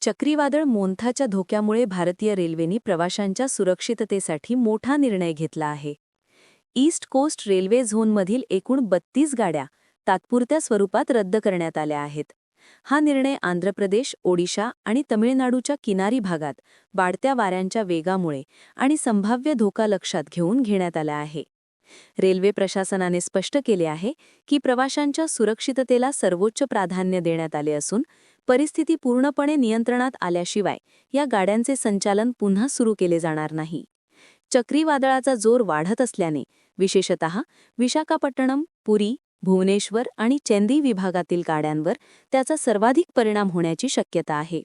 चक्रीवादळ मोंथाच्या धोक्यामुळे भारतीय रेल्वेने प्रवाशांच्या सुरक्षिततेसाठी मोठा निर्णय घेतला आहे. ईस्ट कोस्ट रेल्वे झोनमधील एकूण बत्तीस गाड्या तात्पुरत्या स्वरूपात रद्द करण्यात आल्या आहेत. हा निर्णय आंध्र प्रदेश ओडिशा आणि तमिळनाडूच्या किनारी भागात वाढत्या वाऱ्यांच्या वेगामुळे आणि संभाव्य धोका लक्षात घेऊन घेण्यात आला आहे. रेल्वे प्रशासनाने स्पष्ट केले आहे की प्रवाशांच्या सुरक्षिततेला सर्वोच्च प्राधान्य देण्यात आले असून परिस्थिती पूर्णपणे नियंत्रणात आल्याशिवाय या गाड्यांचे संचालन पुन्हा सुरू केले जाणार नाही. चक्रीवादळाचा जोर वाढत असल्याने विशेषत विशाखापट्टणम पुरी भुवनेश्वर आणि चेंदी विभागातील गाड्यांवर त्याचा सर्वाधिक परिणाम होण्याची शक्यता आहे.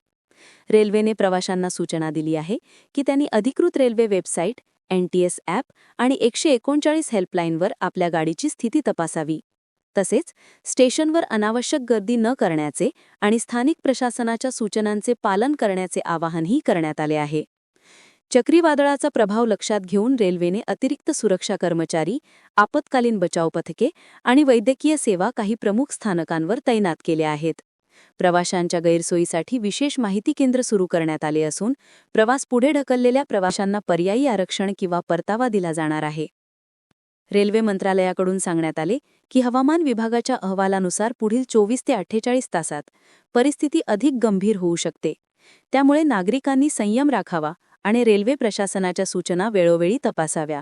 रेल्वेने प्रवाशांना सूचना दिली आहे की त्यांनी अधिकृत रेल्वे वेबसाईट एनटीएस ॲप आणि एकशे एकोणचाळीस हेल्पलाईनवर आपल्या गाडीची स्थिती तपासावी. तसेच स्टेशनवर अनावश्यक गर्दी न करण्याचे आणि स्थानिक प्रशासनाच्या सूचनांचे पालन करण्याचे आवाहनही करण्यात आले आहे. चक्रीवादळाचा प्रभाव लक्षात घेऊन रेल्वेने अतिरिक्त सुरक्षा कर्मचारी आपत्कालीन बचाव पथके आणि वैद्यकीय सेवा काही प्रमुख स्थानकांवर तैनात केल्या आहेत. प्रवाशांच्या गैरसोयीसाठी विशेष माहिती केंद्र सुरू करण्यात आले असून प्रवास पुढे ढकललेल्या प्रवाशांना पर्यायी आरक्षण किंवा परतावा दिला जाणार आहे. रेल्वे मंत्रालयाकडून सांगण्यात आले की हवामान विभागाच्या अहवालानुसार पुढील चोवीस ते अठ्ठेचाळीस तासात परिस्थिती अधिक गंभीर होऊ शकते. त्यामुळे नागरिकांनी संयम राखावा आणि रेल्वे प्रशासनाच्या सूचना वेळोवेळी तपासाव्या.